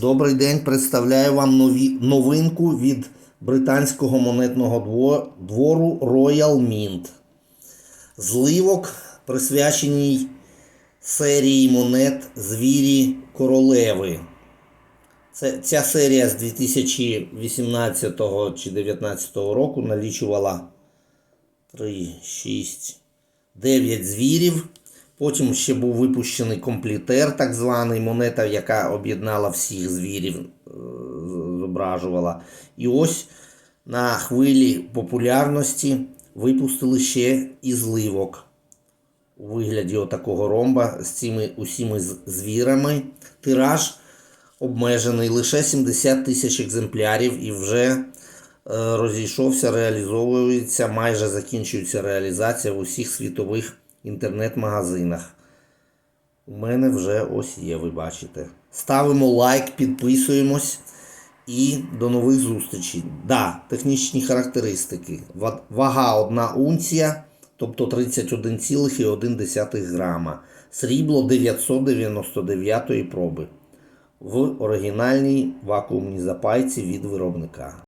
Добрий день. Представляю вам нові, новинку від британського монетного двору Royal Mint. Зливок присвяченій серії монет Звірі Королеви. Це, ця серія з 2018 чи 2019 року налічувала 3, 6, 9 звірів. Потім ще був випущений комплітер, так званий монета, яка об'єднала всіх звірів, е, зображувала. І ось на хвилі популярності випустили ще і зливок у вигляді отакого ромба з цими усіми звірами. Тираж обмежений лише 70 тисяч екземплярів і вже е, розійшовся, реалізовується, майже закінчується реалізація в усіх світових інтернет-магазинах. У мене вже ось є, ви бачите. Ставимо лайк, підписуємось і до нових зустрічей. Да, технічні характеристики. Вага 1 унція, тобто 31,1 грама. Срібло 999 проби в оригінальній вакуумній запайці від виробника.